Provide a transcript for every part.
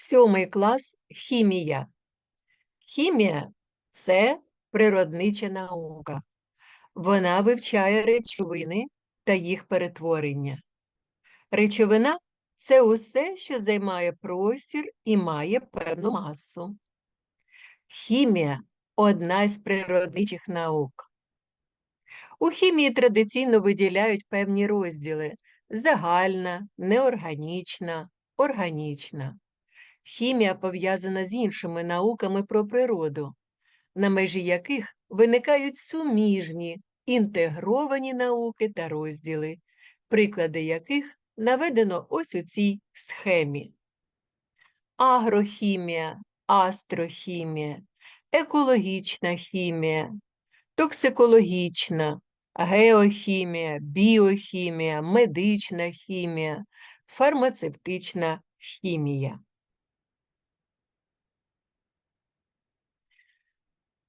Сьомий клас хімія. Хімія це природнича наука. Вона вивчає речовини та їх перетворення. Речовина це усе, що займає простір і має певну масу. Хімія одна з природничих наук. У хімії традиційно виділяють певні розділи загальна, неорганічна, органічна. Хімія пов'язана з іншими науками про природу, на межі яких виникають суміжні, інтегровані науки та розділи, приклади яких наведено ось у цій схемі. Агрохімія, астрохімія, екологічна хімія, токсикологічна, геохімія, біохімія, медична хімія, фармацевтична хімія.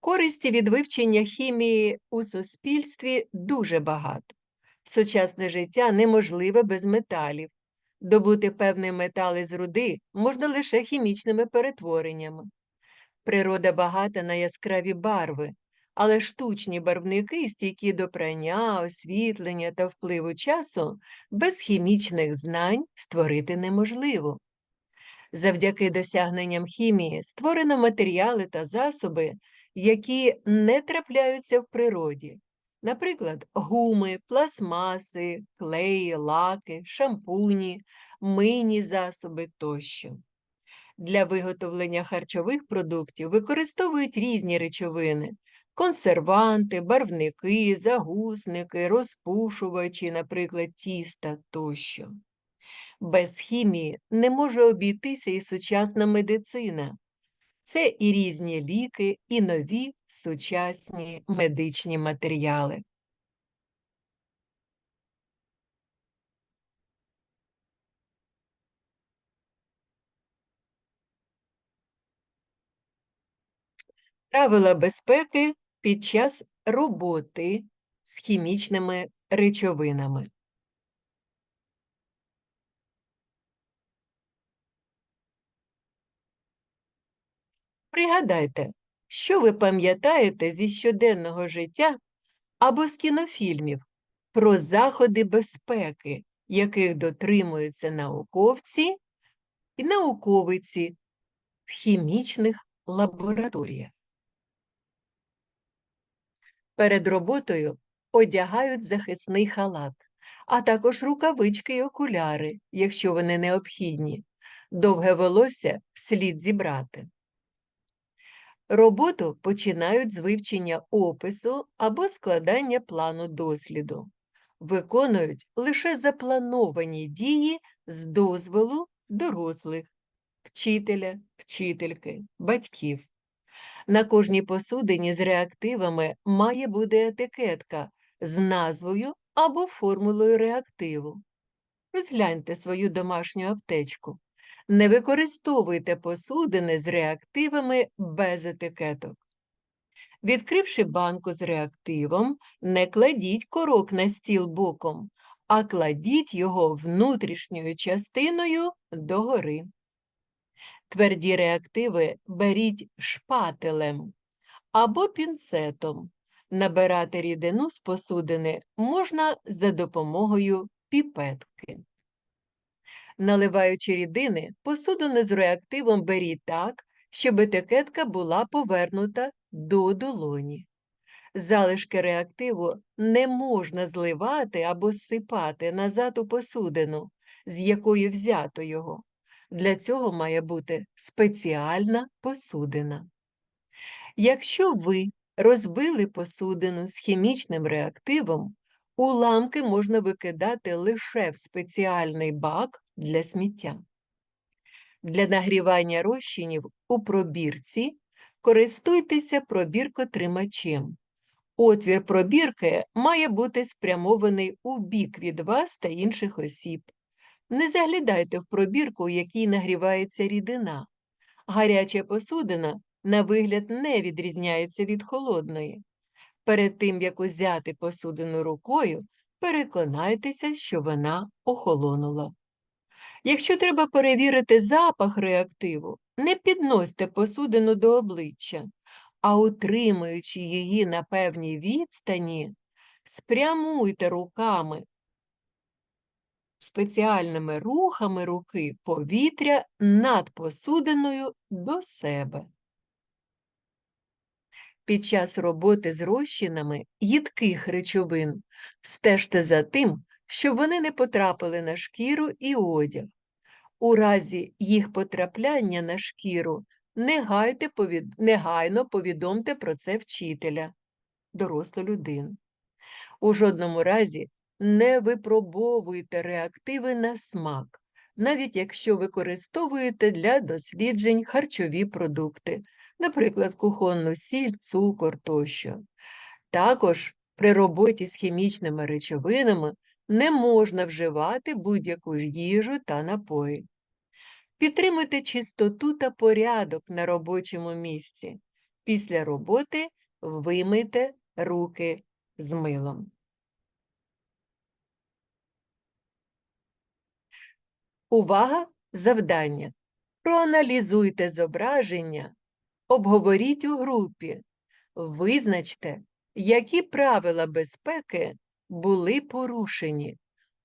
Користі від вивчення хімії у суспільстві дуже багато. Сучасне життя неможливе без металів. Добути певний метал із руди можна лише хімічними перетвореннями. Природа багата на яскраві барви, але штучні барвники, стійкі до прання, освітлення та впливу часу, без хімічних знань створити неможливо. Завдяки досягненням хімії створено матеріали та засоби, які не трапляються в природі, наприклад, гуми, пластмаси, клеї, лаки, шампуні, мийні засоби тощо. Для виготовлення харчових продуктів використовують різні речовини консерванти, барвники, загусники, розпушувачі, наприклад, тіста тощо. Без хімії не може обійтися і сучасна медицина. Це і різні ліки, і нові сучасні медичні матеріали. Правила безпеки під час роботи з хімічними речовинами. Пригадайте, що ви пам'ятаєте зі щоденного життя або з кінофільмів про заходи безпеки, яких дотримуються науковці і науковиці в хімічних лабораторіях. Перед роботою одягають захисний халат, а також рукавички й окуляри, якщо вони необхідні. Довге волосся слід зібрати. Роботу починають з вивчення опису або складання плану досліду. Виконують лише заплановані дії з дозволу дорослих, вчителя, вчительки, батьків. На кожній посудині з реактивами має бути етикетка з назвою або формулою реактиву. Розгляньте свою домашню аптечку. Не використовуйте посудини з реактивами без етикеток. Відкривши банку з реактивом, не кладіть корок на стіл боком, а кладіть його внутрішньою частиною догори. Тверді реактиви беріть шпателем або пінцетом. Набирати рідину з посудини можна за допомогою піпетки. Наливаючи рідини, посудини з реактивом беріть так, щоб етикетка була повернута до долоні. Залишки реактиву не можна зливати або зсипати назад у посудину, з якої взято його. Для цього має бути спеціальна посудина. Якщо ви розбили посудину з хімічним реактивом, уламки можна викидати лише в спеціальний бак для сміття. Для нагрівання розчинів у пробірці користуйтеся пробіркотримачем. Отвір пробірки має бути спрямований у бік від вас та інших осіб. Не заглядайте в пробірку, у якій нагрівається рідина. Гаряча посудина, на вигляд, не відрізняється від холодної. Перед тим, як узяти посудину рукою, переконайтеся, що вона охолонула. Якщо треба перевірити запах реактиву, не підносьте посудину до обличчя, а утримуючи її на певній відстані, спрямуйте руками спеціальними рухами руки повітря над посудиною до себе. Під час роботи з розчинами їдких речовин стежте за тим, щоб вони не потрапили на шкіру і одяг. У разі їх потрапляння на шкіру негайте повід... негайно повідомте про це вчителя, дорослу людину. У жодному разі не випробовуйте реактиви на смак, навіть якщо використовуєте для досліджень харчові продукти, наприклад, кухонну сіль, цукор тощо. Також при роботі з хімічними речовинами не можна вживати будь-яку ж їжу та напої. Підтримуйте чистоту та порядок на робочому місці. Після роботи вимийте руки з милом. Увага! Завдання. Проаналізуйте зображення, обговоріть у групі, визначте, які правила безпеки були порушені.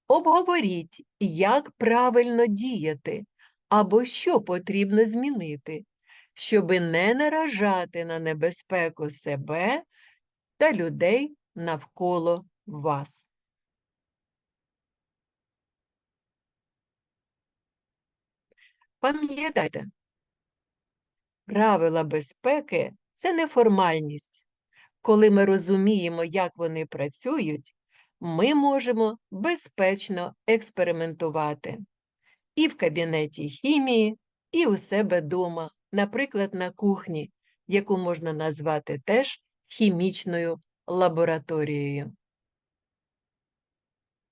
Обговоріть, як правильно діяти або що потрібно змінити, щоби не наражати на небезпеку себе та людей навколо вас. Пам'ятайте, правила безпеки це не формальність. Коли ми розуміємо, як вони працюють, ми можемо безпечно експериментувати і в кабінеті хімії, і у себе дома, наприклад, на кухні, яку можна назвати теж хімічною лабораторією.